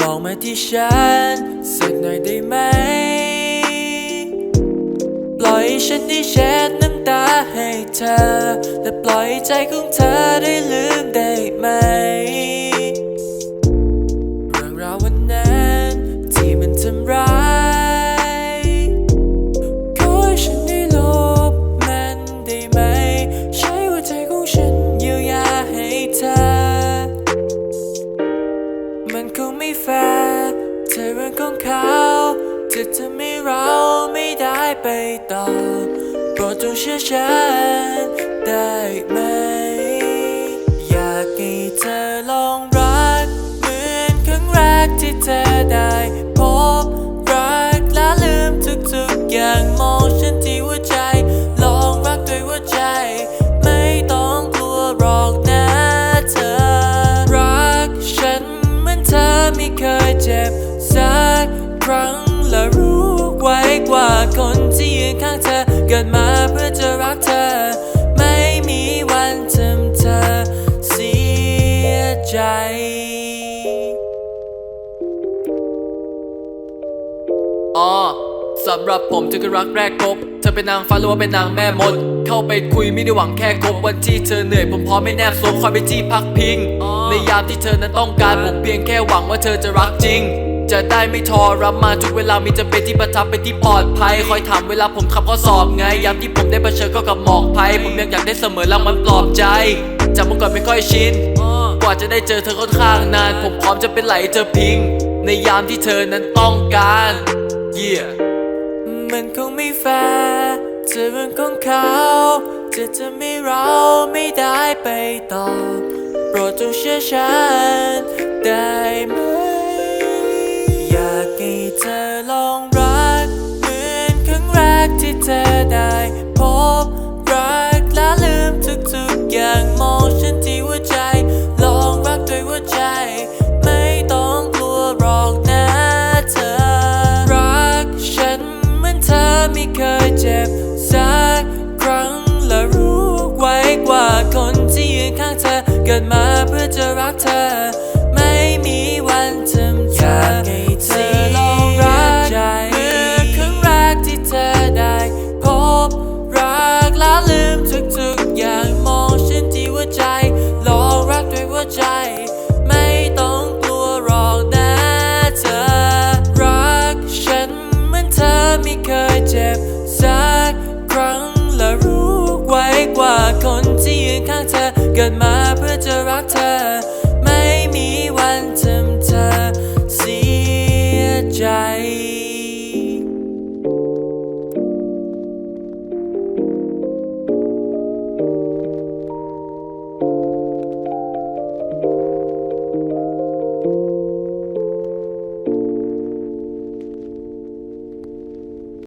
มาที่ฉันสักหน่อยได้ไหม ปล่อยฉันได้เช็ดน้ำตาให้เธอ และปล่อยใจของเธอได้ลืมได้ไหม แฟร์เธอเรื่องของเขาจะทำให้เราไม่ได้ไปต่อโปรดจงเชื่อฉันได้ไหม อยากให้เธอลองรัก เหมือนครั้งแรกที่เธอได้ ยืนข้างเธอ เกิดมาเพื่อจะรักเธอ ไม่มีวันทำเธอเสียใจอ๋อสำหรับผมเธอคือรักแรกพบเธอเป็นนางฟ้าหรือว่าเป็นนางแม่มด เข้าไปคุยไม่ได้หวังแค่คบวันที่เธอเหนื่อยผมพร้อมไม่แนบซบคอยไปที่พักพิง ในยามที่เธอนั้นต้องการผมเพียงแค่หวังว่าเธอจะรักจริง จะได้ไม่ทรมานทุกเวลามีจำเป็นที่ประทับเป็นที่ปลอดภัย คอยถามเวลาผมขับข้อสอบไงยามที่ผมได้เผชิญก็กับหมอกภัย ผมยังอยากได้เสมอแล้วมันปลอบใจจากเมื่อก่อนไม่ค่อยชินกว่าจะได้เจอเธอค่อนข้างนาน ผมพร้อมจะเป็นไหลเธอพิง ในยามที่เธอนั้นต้องการ yeah มันคงไม่แฟร์เธอเรื่องของเขาจะทำให้เราไม่ได้ไปต่อโปรดจงเชื่อฉันได้ไหม เธอลองรัก เหมือนครั้งแรกที่เธอได้พบรักและลืมทุกๆอย่างมองฉันที่หัวใจ ลองรักด้วยหัวใจ ไม่ต้องกลัวหรอกนะเธอ รักฉันเหมือนเธอไม่เคยเจ็บสักครั้งและรู้ไว้กว่าคนที่ยืนข้างเธอ เกิดมาเพื่อจะรักเธอ good, my